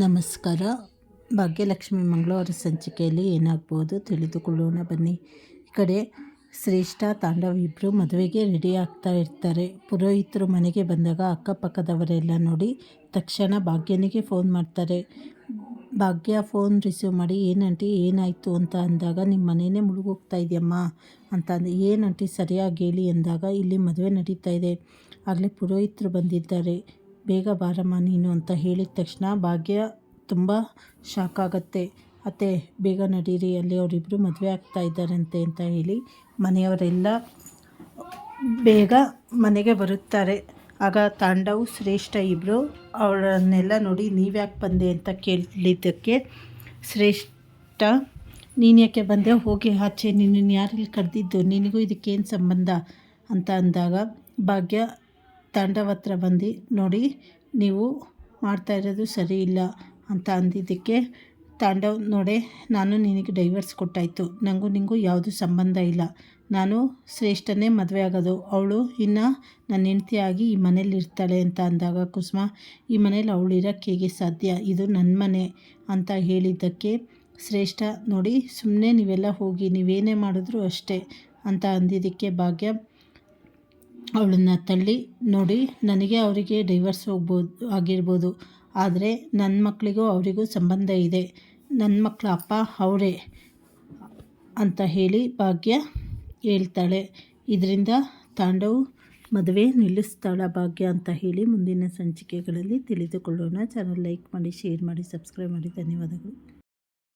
ನಮಸ್ಕಾರ. ಭಾಗ್ಯಲಕ್ಷ್ಮಿ ಮಂಗಳವಾರ ಸಂಚಿಕೆಯಲ್ಲಿ ಏನಾಗ್ಬೋದು ತಿಳಿದುಕೊಳ್ಳೋಣ ಬನ್ನಿ. ಈ ಕಡೆ ಶ್ರೇಷ್ಠ ತಾಂಡವ್ ಇಬ್ಬರು ಮದುವೆಗೆ ರೆಡಿ ಆಗ್ತಾ ಇರ್ತಾರೆ. ಪುರೋಹಿತರು ಮನೆಗೆ ಬಂದಾಗ ಅಕ್ಕಪಕ್ಕದವರೆಲ್ಲ ನೋಡಿ ತಕ್ಷಣ ಭಾಗ್ಯನಿಗೆ ಫೋನ್ ಮಾಡ್ತಾರೆ. ಭಾಗ್ಯ ಫೋನ್ ರಿಸೀವ್ ಮಾಡಿ ಏನಂಟಿ ಏನಾಯಿತು ಅಂತ ಅಂದಾಗ ನಿಮ್ಮ ಮನೆಯೇ ಮುಳುಗೋಗ್ತಾ ಇದೆಯಮ್ಮ ಅಂತ ಅಂದು. ಏನಂಟಿ ಸರಿಯಾಗಿ ಹೇಳಿ ಅಂದಾಗ, ಇಲ್ಲಿ ಮದುವೆ ನಡೀತಾ ಇದೆ. ಆಗಲೇ ಪುರೋಹಿತರು ಬಂದಿದ್ದಾರೆ. ಬೇಗ ಬಾರಮ್ಮ ನೀನು ಅಂತ ಹೇಳಿದ ತಕ್ಷಣ ಭಾಗ್ಯ ತುಂಬ ಶಾಕ್ ಆಗುತ್ತೆ. ಅತ್ತೆ, ಬೇಗ ನಡೀರಿ, ಅಲ್ಲಿ ಅವರಿಬ್ಬರು ಮದುವೆ ಆಗ್ತಾ ಇದ್ದಾರಂತೆ ಅಂತ ಹೇಳಿ ಮನೆಯವರೆಲ್ಲ ಬೇಗ ಮನೆಗೆ ಬರುತ್ತಾರೆ. ಆಗ ತಾಂಡವ್, ಶ್ರೇಷ್ಠ ಇಬ್ಬರು ಅವರನ್ನೆಲ್ಲ ನೋಡಿ ನೀವ್ಯಾಕೆ ಬಂದೆ ಅಂತ ಕೇಳಿದ್ದಕ್ಕೆ ಶ್ರೇಷ್ಠ, ನೀನು ಯಾಕೆ ಬಂದೆ? ಹೋಗಿ ಆಚೆ ನಿನ್ನನ್ನು ಯಾರಲ್ಲಿ ಕರೆದಿದ್ದು? ನಿನಗೂ ಇದಕ್ಕೇನು ಸಂಬಂಧ? ಅಂತ ಅಂದಾಗ ಭಾಗ್ಯ ತಾಂಡವ ಹತ್ರ ಬಂದು ನೋಡಿ, ನೀವು ಮಾಡ್ತಾ ಇರೋದು ಸರಿ ಇಲ್ಲ ಅಂತ ಅಂದಿದ್ದಕ್ಕೆ ತಾಂಡವ್ ನೋಡೆ, ನಾನು ನಿನಗೆ ಡೈವರ್ಸ್ ಕೊಟ್ಟಾಯಿತು. ನನಗೂ ನಿಂಗೂ ಯಾವುದು ಸಂಬಂಧ ಇಲ್ಲ. ನಾನು ಶ್ರೇಷ್ಠನೇ ಮದುವೆ ಆಗೋದು. ಅವಳು ಇನ್ನು ನನ್ನ ಹೆಂಡತಿಯಾಗಿ ಈ ಮನೇಲಿ ಇರ್ತಾಳೆ ಅಂತ ಅಂದಾಗ, ಕುಸುಮ, ಈ ಮನೇಲಿ ಅವಳು ಇರೋಕ್ಕೆ ಹೇಗೆ ಸಾಧ್ಯ? ಇದು ನನ್ನ ಮನೆ ಅಂತ ಹೇಳಿದ್ದಕ್ಕೆ ಶ್ರೇಷ್ಠ, ನೋಡಿ ಸುಮ್ಮನೆ ನೀವೆಲ್ಲ ಹೋಗಿ ನೀವೇನೇ ಮಾಡಿದ್ರು ಅಷ್ಟೇ ಅಂತ ಅಂದಿದ್ದಕ್ಕೆ ಭಾಗ್ಯ ಅವಳನ್ನು ತಳ್ಳಿ ನೋಡಿ ನನಗೆ ಅವರಿಗೆ ಡೈವರ್ಸ್ ಹೋಗ್ಬೋದು, ಆಗಿರ್ಬೋದು. ಆದರೆ ನನ್ನ ಮಕ್ಕಳಿಗೂ ಅವರಿಗೂ ಸಂಬಂಧ ಇದೆ. ನನ್ನ ಮಕ್ಕಳ ಅಪ್ಪ ಅವರೇ ಅಂತ ಹೇಳಿ ಭಾಗ್ಯ ಹೇಳ್ತಾಳೆ. ಇದರಿಂದ ತಾಂಡವು ಮದುವೆ ನಿಲ್ಲಿಸ್ತಾಳ ಭಾಗ್ಯ ಅಂತ ಹೇಳಿ ಮುಂದಿನ ಸಂಚಿಕೆಗಳಲ್ಲಿ ತಿಳಿದುಕೊಳ್ಳೋಣ. ಚಾನಲ್ ಲೈಕ್ ಮಾಡಿ ಶೇರ್ ಮಾಡಿ ಸಬ್ಸ್ಕ್ರೈಬ್ ಮಾಡಿ. ಧನ್ಯವಾದಗಳು.